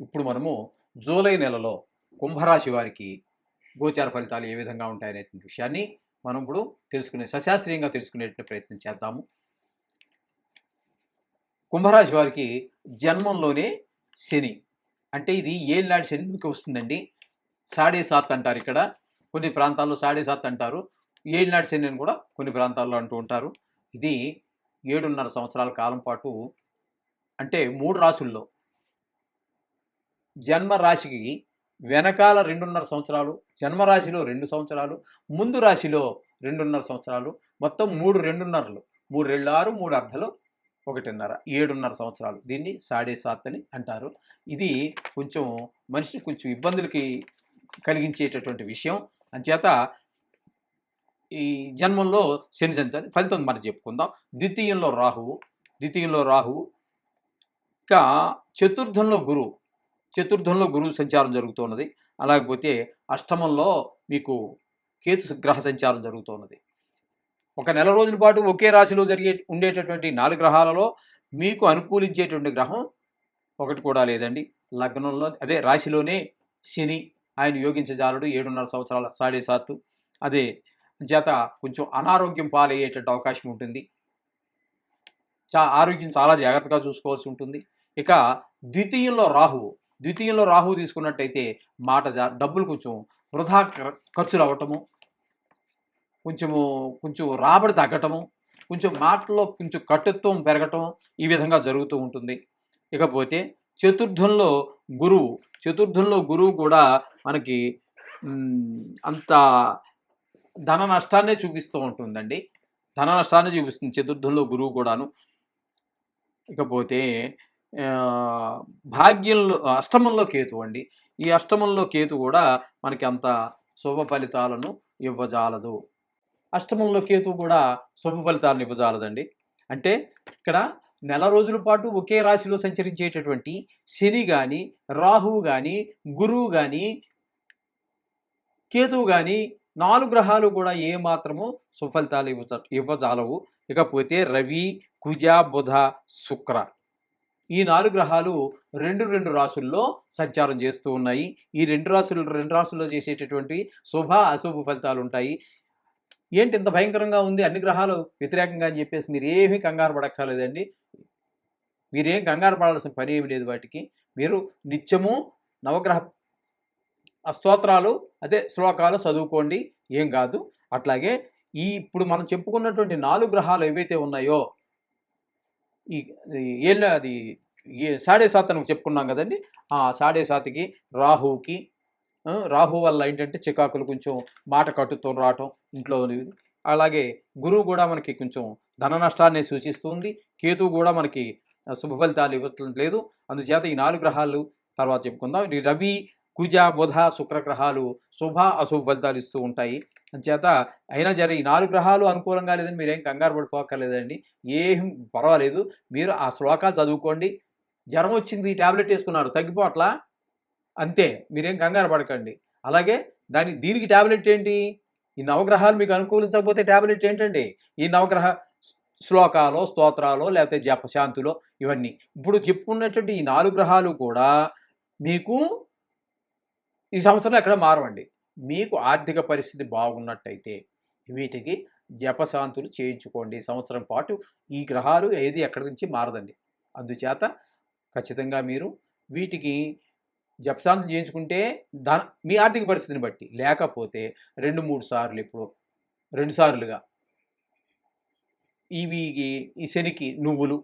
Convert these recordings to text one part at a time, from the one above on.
ఇప్పుడు మనము జూలై నెలలో కుంభరాశి వారికి గోచార ఫలితాలు ఏ విధంగా ఉంటాయనేటువంటి విషయాన్ని మనం ఇప్పుడు తెలుసుకునే సశాస్త్రీయంగా తెలుసుకునేటువంటి ప్రయత్నం చేద్దాము. కుంభరాశి వారికి జన్మంలోనే శని. అంటే ఇది ఏళ్ళనాటి శనికి వస్తుందండి. సాడే సాత్ అంటారు ఇక్కడ. కొన్ని ప్రాంతాల్లో సాడే సాత్ అంటారు. ఏళ్ళనాటి శని అని కూడా కొన్ని ప్రాంతాల్లో అంటూ ఉంటారు. ఇది ఏడున్నర సంవత్సరాల కాలం పాటు అంటే మూడు రాసుల్లో జన్మ రాశికి వెనకాల రెండున్నర సంవత్సరాలు జన్మరాశిలో రెండు సంవత్సరాలు ముందు రాశిలో రెండున్నర సంవత్సరాలు మొత్తం మూడు రెండున్నరలు. మూడు రెండు ఆరు మూడు అర్ధలు ఒకటిన్నర ఏడున్నర సంవత్సరాలు. దీన్ని సాడే సాత్ అని అంటారు. ఇది కొంచెం మనిషిని కొంచెం ఇబ్బందులకి కలిగించేటటువంటి విషయం. అంచేత ఈ జన్మంలో శని సంచారి ఫలితం మనం చెప్పుకుందాం. ద్వితీయంలో రాహువు ద్వితీయంలో రాహువు. ఇక చతుర్థంలో గురువు. చతుర్థంలో గురువు సంచారం జరుగుతున్నది. అలాగపోతే అష్టమంలో మీకు కేతు గ్రహ సంచారం జరుగుతున్నది. ఒక నెల రోజుల పాటు ఒకే రాశిలో జరిగే ఉండేటటువంటి నాలుగు గ్రహాలలో మీకు అనుకూలించేటువంటి గ్రహం ఒకటి కూడా లేదండి. లగ్నంలో అదే రాశిలోనే శని ఆయన యోగించజాలడు ఏడున్నర సంవత్సరాల సాడే సాత్తు అదే చేత కొంచెం అనారోగ్యం పాలయ్యేటట్టు అవకాశం ఉంటుంది. చా ఆరోగ్యం చాలా జాగ్రత్తగా చూసుకోవాల్సి ఉంటుంది. ఇక ద్వితీయంలో రాహువు. ద్వితీయంలో రాహువు తీసుకున్నట్టయితే మాట జా డబ్బులు కొంచెం వృధా ఖర్చులు అవ్వటము కొంచెము కొంచెం రాబడి తగ్గటము కొంచెం మాటల్లో కొంచెం కట్టుత్వం పెరగటం ఈ విధంగా జరుగుతూ ఉంటుంది. ఇకపోతే చతుర్థంలో గురువు చతుర్థంలో గురువు కూడా మనకి అంత ధన నష్టాన్నే చూపిస్తూ ఉంటుందండి. ధన నష్టాన్ని చూపిస్తుంది చతుర్థంలో గురువు కూడాను. ఇకపోతే భాగ్యంలో అష్టమంలో కేతు అండి. ఈ అష్టమంలో కేతు కూడా మనకి అంత శుభ ఫలితాలను ఇవ్వజాలదు. అష్టమంలో కేతు కూడా శుభ ఫలితాలను ఇవ్వజాలదండి. అంటే ఇక్కడ నెల రోజుల పాటు ఒకే రాశిలో సంచరించేటటువంటి శని కానీ రాహువు కానీ గురువు కానీ కేతువు కానీ నాలుగు గ్రహాలు కూడా ఏ మాత్రము సుఫలితాలు ఇవ్వజ ఇవ్వజాలవు. ఇకపోతే రవి కుజ బుధ శుక్ర. ఈ నాలుగు గ్రహాలు రెండు రెండు రాసుల్లో సంచారం చేస్తూ ఉన్నాయి. ఈ రెండు రాసులు రెండు రాసుల్లో చేసేటటువంటి శుభ అశుభ ఫలితాలు ఉంటాయి. ఏంటి ఇంత భయంకరంగా ఉంది? అన్ని గ్రహాలు వ్యతిరేకంగా అని చెప్పేసి మీరు ఏమీ కంగారు పడక్కర్లేదండి. మీరేం కంగారు పడాల్సిన పని ఏమి లేదు వాటికి. మీరు నిత్యము నవగ్రహ స్తోత్రాలు అదే శ్లోకాలు చదువుకోండి. ఏం కాదు. అట్లాగే ఈ ఇప్పుడు మనం చెప్పుకున్నటువంటి నాలుగు గ్రహాలు ఏవైతే ఉన్నాయో ఈ ఏళ్ళ అది ఏ సాడే సాత్ అని చెప్పుకున్నాం కదండి. ఆ సాడే సాతికి రాహువుకి రాహు వల్ల ఏంటంటే చికాకులు కొంచెం మాట కట్టుతో రావటం ఇంట్లో అలాగే గురువు కూడా మనకి కొంచెం ధన నష్టాన్ని సూచిస్తుంది. కేతువు కూడా మనకి శుభ ఫలితాలు ఇవ్వట్లేదు. లేదు అందుచేత ఈ నాలుగు గ్రహాలు తర్వాత చెప్పుకుందాం. ఈ రవి కుజ బుధ శుక్ర గ్రహాలు శుభ అశుభ ఫలితాలు ఇస్తూ ఉంటాయి. అంచేత అయినా సరే ఈ నాలుగు గ్రహాలు అనుకూలంగా లేదని మీరేం కంగారు పడిపోకర్లేదండి. ఏం పర్వాలేదు. మీరు ఆ శ్లోకాలు చదువుకోండి. జ్వరం వచ్చింది ట్యాబ్లెట్ వేసుకున్నారు తగ్గిపోట్లా అంతే. మీరేం కంగారు పడకండి. అలాగే దాని దీనికి ట్యాబ్లెట్ ఏంటి? ఈ నవగ్రహాలు మీకు అనుకూలించకపోతే ట్యాబ్లెట్ ఏంటండి? ఈ నవగ్రహ శ్లోకాలు స్తోత్రాలో లేకపోతే జపశాంతులో ఇవన్నీ. ఇప్పుడు చెప్పుకున్నటువంటి ఈ నాలుగు గ్రహాలు కూడా మీకు ఈ సంవత్సరం ఎక్కడ మారవండి. మీకు ఆర్థిక పరిస్థితి బాగున్నట్టయితే వీటికి జపశాంతులు చేయించుకోండి. సంవత్సరం పాటు ఈ గ్రహాలు ఏది ఎక్కడి నుంచి మారదండి. అందుచేత ఖచ్చితంగా మీరు వీటికి జపశాంతులు చేయించుకుంటే ధన మీ ఆర్థిక పరిస్థితిని బట్టి లేకపోతే రెండు మూడు సార్లు ఇప్పుడు రెండు సార్లుగా ఇవి ఈ శనికి నువ్వులు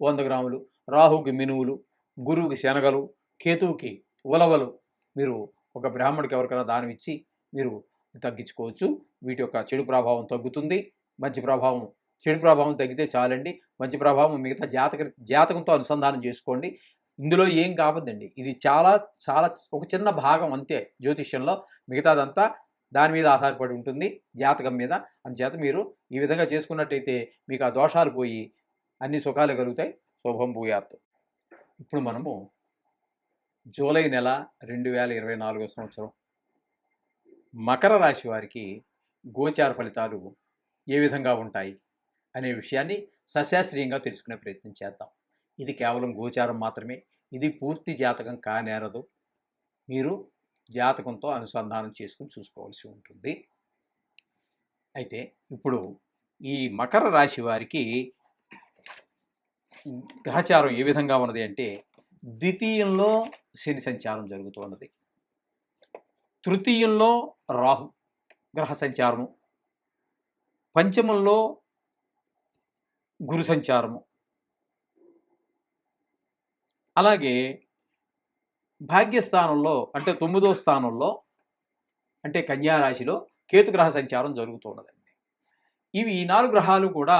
వంద గ్రాములు రాహుకి మినువులు గురువుకి శనగలు కేతువుకి ఉలవలు మీరు ఒక బ్రాహ్మడికి ఎవరికైనా దానం ఇచ్చి మీరు తగ్గించుకోవచ్చు. వీటి యొక్క చెడు ప్రభావం తగ్గుతుంది. మంచి ప్రభావం చెడు ప్రభావం తగ్గితే చాలండి. మంచి ప్రభావం మిగతా జాతక జాతకంతో అనుసంధానం చేసుకోండి. ఇందులో ఏం కావద్దండి. ఇది చాలా చాలా ఒక చిన్న భాగం అంతే జ్యోతిష్యంలో. మిగతాదంతా దాని మీద ఆధారపడి ఉంటుంది. జాతకం మీద. అందుచేత మీరు ఈ విధంగా చేసుకున్నట్టయితే మీకు ఆ దోషాలు పోయి అన్ని సుఖాలు కలుగుతాయి. శుభం భూయాత్. ఇప్పుడు మనము జూలై నెల రెండు వేల ఇరవై నాలుగో సంవత్సరం. మకర రాశి వారికి గోచార ఫలితాలు ఏ విధంగా ఉంటాయి అనే విషయాన్ని సశాస్త్రీయంగా తెలుసుకునే ప్రయత్నం చేద్దాం. ఇది కేవలం గోచారం మాత్రమే. ఇది పూర్తి జాతకం కానేరదు. మీరు జాతకంతో అనుసంధానం చేసుకుని చూసుకోవాల్సి ఉంటుంది. అయితే ఇప్పుడు ఈ మకర రాశి వారికి గ్రహచారం ఏ విధంగా ఉన్నది అంటే ద్వితీయంలో శని సంచారం జరుగుతున్నది తృతీయంలో రాహు గ్రహ సంచారము. పంచమంలో గురు సంచారము. అలాగే భాగ్యస్థానంలో అంటే తొమ్మిదో స్థానంలో అంటే కన్యా రాశిలో కేతుగ్రహ సంచారం జరుగుతున్నదండి ఇవి ఈ నాలుగు గ్రహాలు కూడా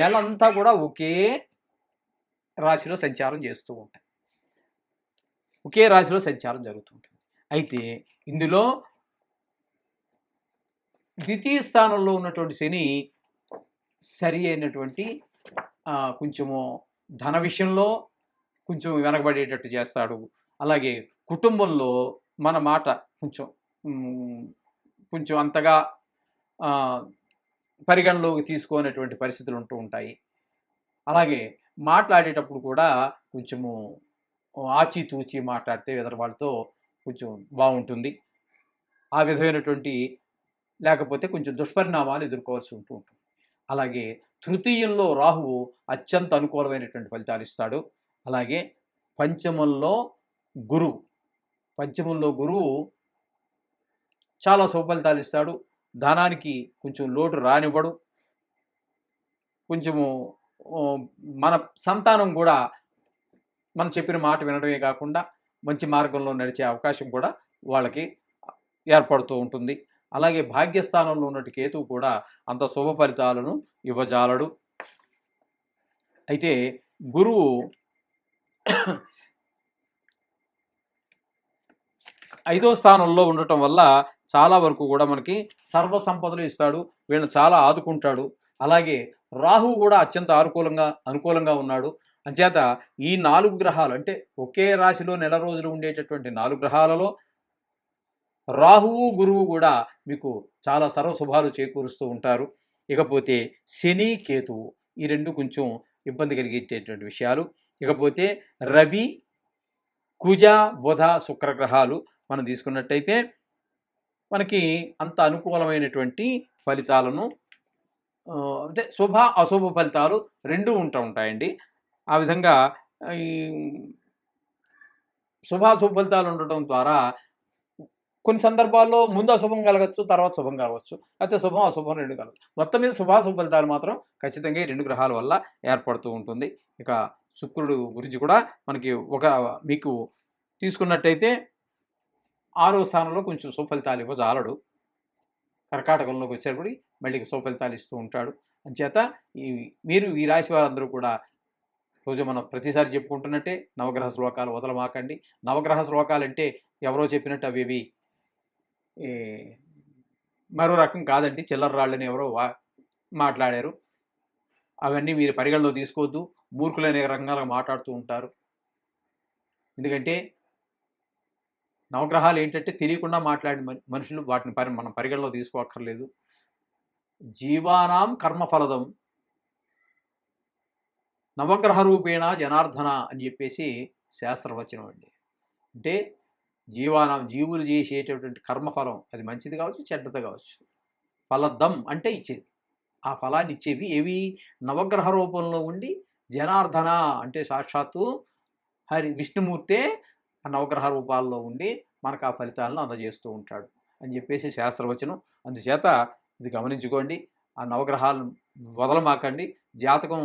నెలంతా కూడా ఒకే రాశిలో సంచారం చేస్తూ ఉంటాయి. ఒకే రాశిలో సంచారం జరుగుతుంటుంది. అయితే ఇందులో ద్వితీయ స్థానంలో ఉన్నటువంటి శని సరి అయినటువంటి కొంచెము ధన విషయంలో కొంచెం వెనకబడేటట్టు చేస్తాడు. అలాగే కుటుంబంలో మన మాట కొంచెం కొంచెం అంతగా పరిగణలోకి తీసుకోనటువంటి పరిస్థితులు ఉంటూ ఉంటాయి. అలాగే మాట్లాడేటప్పుడు కూడా కొంచెము ఆచితూచి మాట్లాడితే ఎదురు వాళ్ళతో కొంచెం బాగుంటుంది. ఆ విధమైనటువంటి లేకపోతే కొంచెం దుష్పరిణామాలు ఎదుర్కోవాల్సి ఉంటూ ఉంటుంది. అలాగే తృతీయంలో రాహువు అత్యంత అనుకూలమైనటువంటి ఫలితాలు ఇస్తాడు. అలాగే పంచమంలో గురువు పంచమంలో గురువు చాలా సుఫలితాలు ఇస్తాడు. ధనానికి కొంచెం లోటు రానివ్వడు. కొంచెము మన సంతానం కూడా మనం చెప్పిన మాట వినడమే కాకుండా మంచి మార్గంలో నడిచే అవకాశం కూడా వాళ్ళకి ఏర్పడుతూ ఉంటుంది. అలాగే భాగ్యస్థానంలో ఉన్నటి కేతువు కూడా అంత శుభ ఫలితాలను ఇవ్వజాలడు. అయితే గురువు ఐదో స్థానంలో ఉండటం వల్ల చాలా వరకు కూడా మనకి సర్వ సంపదలు ఇస్తాడు. వీళ్ళని చాలా ఆదుకుంటాడు. అలాగే రాహువు కూడా అత్యంత అనుకూలంగా అనుకూలంగా ఉన్నాడు. అంచేత ఈ నాలుగు గ్రహాలు అంటే ఒకే రాశిలో నెల రోజులు ఉండేటటువంటి నాలుగు గ్రహాలలో రాహువు గురువు కూడా మీకు చాలా సర్వశుభాలు చేకూరుస్తూ ఉంటారు. ఇకపోతే శని కేతువు ఈ రెండు కొంచెం ఇబ్బంది కలిగించేటువంటి విషయాలు. ఇకపోతే రవి కుజ బుధ శుక్ర గ్రహాలు మనం తీసుకున్నట్టయితే మనకి అంత అనుకూలమైనటువంటి ఫలితాలను అంటే శుభ అశుభ ఫలితాలు రెండు ఉంటూ ఉంటాయండి. ఆ విధంగా ఈ శుభాశుభ ఫలితాలు ఉండటం ద్వారా కొన్ని సందర్భాల్లో ముందు అశుభం కలగచ్చు తర్వాత శుభం కావచ్చు. అయితే శుభం అశుభం రెండు కలగచ్చు మొత్తం మీద శుభాశుభ ఫలితాలు మాత్రం ఖచ్చితంగా ఈ రెండు గ్రహాల వల్ల ఏర్పడుతూ ఉంటుంది. ఇక శుక్రుడు గురించి కూడా మనకి ఒక మీకు తీసుకున్నట్టయితే ఆరో స్థానంలో కొంచెం సుఫలితాలు ఇవ్వజాలడు. కర్కాటకంలోకి వచ్చేటప్పుడు మళ్ళీ సుఫలితాలు ఇస్తూ ఉంటాడు. అంచేత ఈ మీరు ఈ రాశి వారందరూ కూడా రోజు మనం ప్రతిసారి చెప్పుకుంటున్నట్టే నవగ్రహ శ్లోకాలు వదలమాకండి. నవగ్రహ శ్లోకాలు అంటే ఎవరో చెప్పినట్టు అవి ఇవి. మరో రకం కాదండి. చిల్లర రాళ్ళని ఎవరో వా మాట్లాడారు. అవన్నీ మీరు పరిగణలో తీసుకోవద్దు. మూర్ఖులనే రకంగా మాట్లాడుతూ ఉంటారు. ఎందుకంటే నవగ్రహాలు ఏంటంటే తెలియకుండా మాట్లాడిన మనుషులు వాటిని పరి మనం పరిగణలో తీసుకోక్కర్లేదు జీవానాం కర్మఫలదం. నవగ్రహ రూపేణ జనార్దన అని చెప్పేసి శాస్త్రవచనం అండి అంటే జీవాన జీవులు చేసేటటువంటి కర్మఫలం అది మంచిది కావచ్చు చెడ్డది కావచ్చు. ఫలదం అంటే ఇచ్చేది. ఆ ఫలాన్ని ఇచ్చేవి ఏవి? నవగ్రహ రూపంలో ఉండి జనార్దన అంటే సాక్షాత్తు హరి విష్ణుమూర్తే ఆ నవగ్రహ రూపాల్లో ఉండి మనకు ఆ ఫలితాలను అందజేస్తూ ఉంటాడు అని చెప్పేసి శాస్త్రవచనం. అందుచేత ఇది గమనించుకోండి. ఆ నవగ్రహాలను వదలమాకండి. జాతకం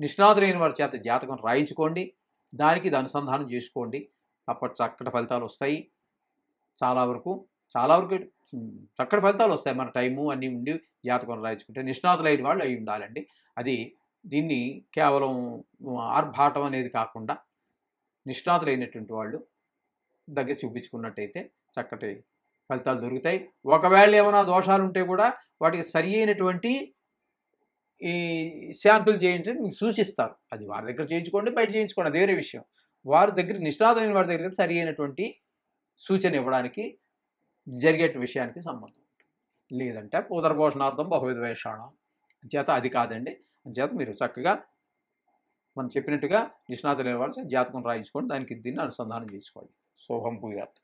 నిష్ణాతులైన వారి చేత జాతకం రాయించుకోండి. దానికి అనుసంధానం చేసుకోండి. అప్పటి చక్కటి ఫలితాలు వస్తాయి. చాలా వరకు చాలా వరకు చక్కటి ఫలితాలు వస్తాయి మన టైము అన్నీ ఉండి జాతకం రాయించుకుంటే. నిష్ణాతులైన వాళ్ళు అయి ఉండాలండి. అది దీన్ని కేవలం ఆర్భాటం అనేది కాకుండా నిష్ణాతులైనటువంటి వాళ్ళు దగ్గర చూపించుకున్నట్టయితే చక్కటి ఫలితాలు దొరుకుతాయి. ఒకవేళ ఏమైనా దోషాలు ఉంటే కూడా వాటికి సరి అయినటువంటి ఈ శాంతులు చేయించి మీకు సూచిస్తారు. అది వారి దగ్గర చేయించుకోండి బయట చేయించుకోండి. అది వేరే విషయం. వారి దగ్గర నిష్ణాతులైన వారి దగ్గర సరి అయినటువంటి సూచన ఇవ్వడానికి జరిగే విషయానికి సంబంధం లేదంటే ఉదరపోషణార్థం బహువిధ వేషాణం చేత అది కాదండి. చేత మీరు చక్కగా మనం చెప్పినట్టుగా నిష్ణాతులైన వాళ్ళు జాతకం రాయించుకొని దానికి దీన్ని అనుసంధానం చేసుకోండి. శోభం భూయాత్.